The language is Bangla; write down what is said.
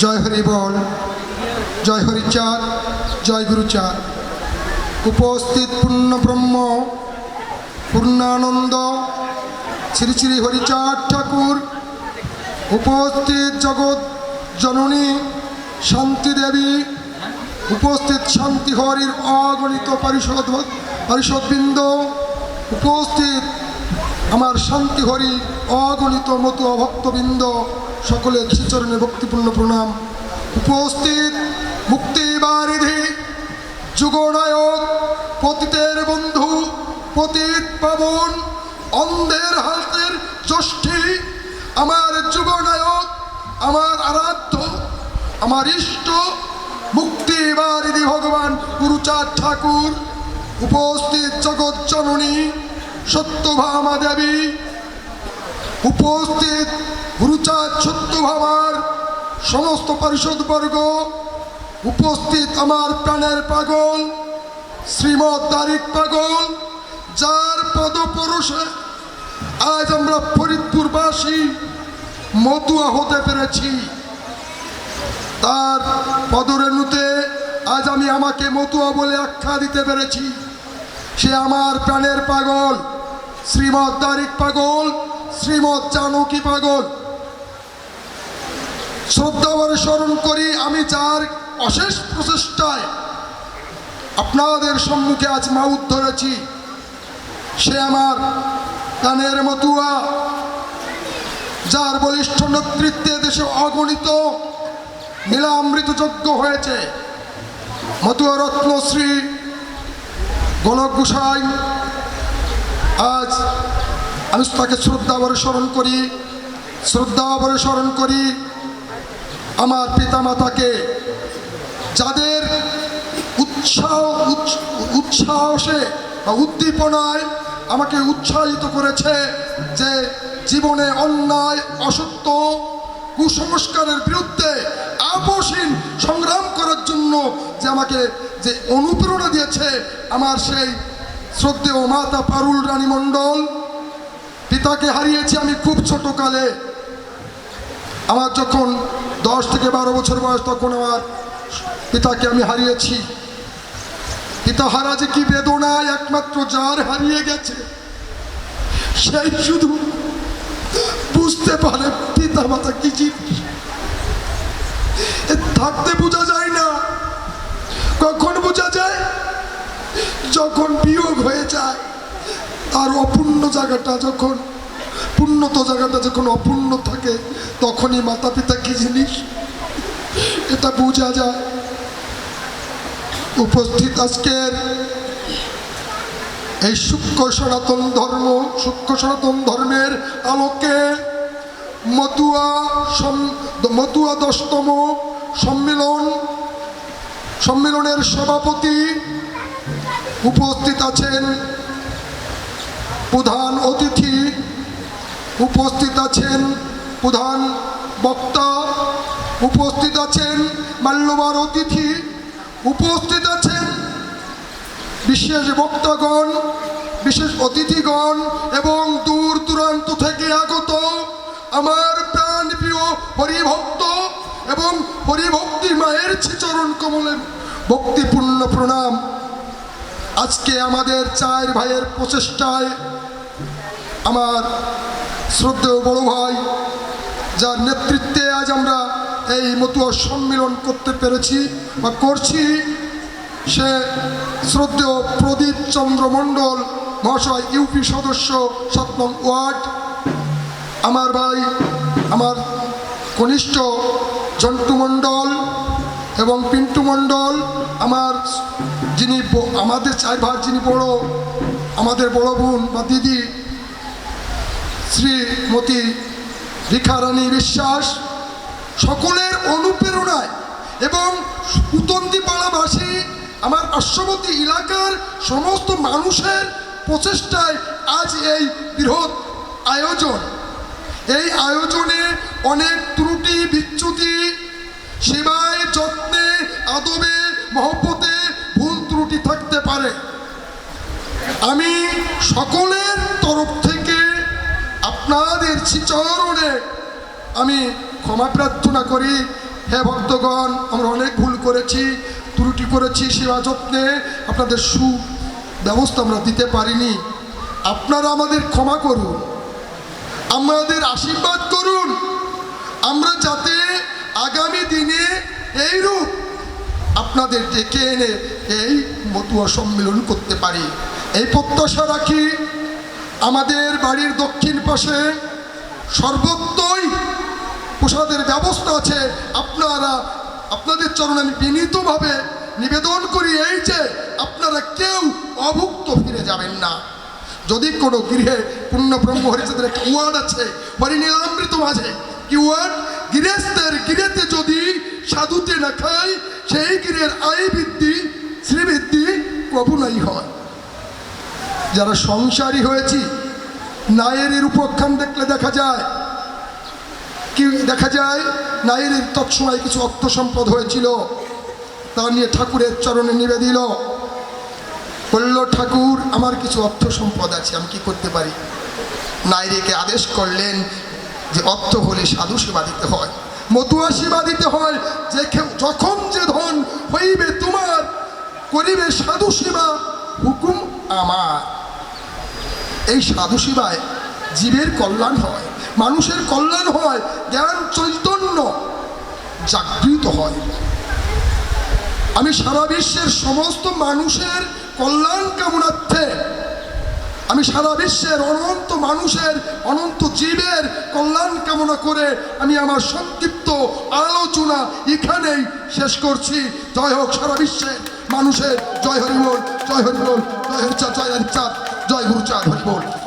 জয় হরি বল। জয় হরিচাঁদ জয় গুরুচাঁদ উপস্থিত পূর্ণ ব্রহ্ম, পূর্ণানন্দ, শ্রী শ্রী হরিচাঁদ ঠাকুর। উপস্থিত জগৎ জননী, শান্তি দেবী। উপস্থিত শান্তি হরির অগণিত পরিষদ পরিষদবৃন্দ। উপস্থিত আমার শান্তি হরি অগণিত মতো ভক্তবৃন্দ। সকলের শ্রীচরণে ভক্তিপূর্ণ প্রণাম। উপস্থিত মুক্তিবারিধি, যুগনায়ক, পতিতের বন্ধু, পতিত পাবন, অন্ধের হাতের ষষ্ঠী আমার যুগনায়ক, আমার আরাধ্য, আমার ইষ্ট, মুক্তিবারিধি ভগবান গুরুচাঁদ ঠাকুর, উপস্থিত জগৎ জননী, সত্যভামা দেবী উপস্থিত গুরুচাঁদ সত্যভামার সমস্ত পরিষদবর্গ, উপস্থিত আমার প্রাণের পাগল, শ্রীমৎ তারিক পাগল, যার পদপরশে আজ আমরা ফরিদপুরবাসী মতুয়া হতে পেরেছি। তার পদরেণুতে আজ আমি আমাকে মতুয়া বলে আখ্যা দিতে পেরেছি। সে আমার প্রাণের পাগল, শ্রীমৎ দারিক পাগল শ্রীমৎ জানকী পাগল। শ্রদ্ধাভরে স্মরণ করি, আমি যার অশেষ প্রচেষ্টায় আপনাদের সম্মুখে আজ মাউথ ধরেছি, সে আমার কানের মতুয়া, যার বলিষ্ঠ নেতৃত্বে দেশে অগণিত নীলামৃত যজ্ঞ হয়েছে। মতুয়া রত্নশ্রী গণক গোসাই আজ আমি তাকে শ্রদ্ধাভরে স্মরণ করি শ্রদ্ধাভরে স্মরণ করি। আমার পিতামাতাকে যাদের উৎসাহ, উৎস- উৎসাহসে বা উদ্দীপনায় আমাকে উৎসাহিত করেছে যে জীবনে অন্যায়, অসত্য, কুসংস্কারের বিরুদ্ধে আপসীন সংগ্রাম করার জন্য যে আমাকে যে অনুপ্রেরণা দিয়েছে আমার সেই শ্রদ্ধেয় মাতা পারুল রানী মণ্ডল পিতাকে হারিয়েছি আমি খুব ছোট কালে আমার যখন দশ থেকে বারো বছর বয়স, তখন আমার পিতাকে আমি হারিয়েছি। পিতা হারা যে কি বেদনায় একমাত্র যার হারিয়ে গেছে, সেই শুধু বুঝতে পারে পিতা মাতা কি জিনিস থাকতে বোঝা যায় না, কখন বোঝা যায়? যখন বিয়োগ হয়ে যায় আর অপূর্ণ জায়গাটা যখন পূর্ণত জায়গাটা যখন অপূর্ণ থাকে, তখনই মাতা পিতা কি জিনিস? এটা বোঝা যায়। উপস্থিত আজকের এই সূক্ষ্ম সনাতন ধর্ম, সূক্ষ্ম সনাতন ধর্মের আলোকে মতুয়া মতুয়া দশতম সম্মেলন, সম্মেলনের সভাপতি উপস্থিত আছেন প্রধান অতিথি। উপস্থিত আছেন প্রধান বক্তা, উপস্থিত আছেন মাল্যবার অতিথি, উপস্থিত আছেন বিশেষ বক্তাগণ, বিশেষ অতিথিগণ এবং দূর দূরান্ত থেকে আগত আমার প্রাণ প্রিয় হরিভক্ত এবং হরিভক্তি মায়ের শ্রীচরণ কমলের ভক্তিপূর্ণ প্রণাম। আজকে আমাদের চার ভাইয়ের প্রচেষ্টায় আমার শ্রদ্ধেয় বড় ভাই, যার নেতৃত্বে আজ আমরা এই মতুয়া সম্মেলন করতে পেরেছি বা করছি, সে শ্রদ্ধেয় প্রদীপ চন্দ্র মণ্ডল মহাশয় ইউপি সদস্য সপ্তম ওয়ার্ড। আমার ভাই, আমার কনিষ্ঠ জন্টু মণ্ডল এবং পিন্টু মণ্ডল, আমার যিনি আমাদের চার ভাই, যিনি বড়, আমাদের বড় বোন বা দিদি শ্রীমতী রেখারানী বিশ্বাস সকলের অনুপ্রেরণায় এবং উতন্দিপাড়াবাসী আমার পার্শ্ববর্তী এলাকার সমস্ত মানুষের প্রচেষ্টায় আজ এই বৃহৎ আয়োজন। এই আয়োজনে অনেক ত্রুটি, বিচ্যুতি, সেবায়, যত্নে, আদবে, মহব্বতে ভুল ত্রুটি থাকতে পারে। আমি সকলের তরফ থেকে আপনাদের শ্রীচরণে আমি ক্ষমা প্রার্থনা করি। হে ভক্তগণ, আমরা অনেক ভুল করেছি, ত্রুটি করেছি, সেবা যত্নে আপনাদের সু ব্যবস্থা আমরা দিতে পারিনি। আপনারা আমাদের ক্ষমা করুন, আমাদের আশীর্বাদ করুন। আমরা যাতে আগামী দিনে এই রূপ আপনাদের ডেকে এনে এই মতুয়া সম্মেলন করতে পারি। এই প্রত্যাশা রাখি। আমাদের বাড়ির দক্ষিণ পাশে সর্বত্রই প্রসাদের ব্যবস্থা আছে। আপনারা, আপনাদের চরণে আমি বিনীতভাবে নিবেদন করি এই যে, আপনারা কেউ অভুক্ত ফিরে যাবেন না। যদি কোনো গৃহে পূর্ণ ব্রহ্ম হরিচাঁদের একটা ওয়ার্ড আছে হরিনীলামৃত মাঝে, কি ওয়ার্ড? গৃহস্থের গৃহেতে যদি সাধুতে না খায়, সেই গৃহের আয় বৃদ্ধি, শ্রীবৃদ্ধি কবুলাই হয়। যারা সংসারী হয়েছি নায়ের উপখ্যান দেখলে দেখা যায়, কি দেখা যায় নায়ের তৎসময় কিছু অর্থ সম্পদ হয়েছিল, তা নিয়ে ঠাকুরের চরণে নিবেদিল। বলল, ঠাকুর, আমার কিছু অর্থ সম্পদ আছে, আমি কি করতে পারি? নাইরেকে আদেশ করলেন যে অর্থ হলে সাধু সেবা দিতে হয়, মতুয়া সেবা দিতে হয়, যে যখন যে ধন হইবে তোমার, করিবে সাধু সেবা, হুকুম আমার। এই সাধু সেবায় জীবের কল্যাণ হয় মানুষের কল্যাণ হয় জ্ঞান চৈতন্য জাগৃত হয় আমি সারা বিশ্বের সমস্ত মানুষের কল্যাণ কামনার্থে আমি সারা বিশ্বের অনন্ত মানুষের অনন্ত জীবের কল্যাণ কামনা করে আমি আমার সংক্ষিপ্ত আলোচনা এখানেই শেষ করছি জয় হোক সারা বিশ্বের মানুষের জয় হরিবোল জয় হরিবোল জয় হরিচাঁদ জয় হরিচাঁদ জয় গুরুচাঁদ হরিবোল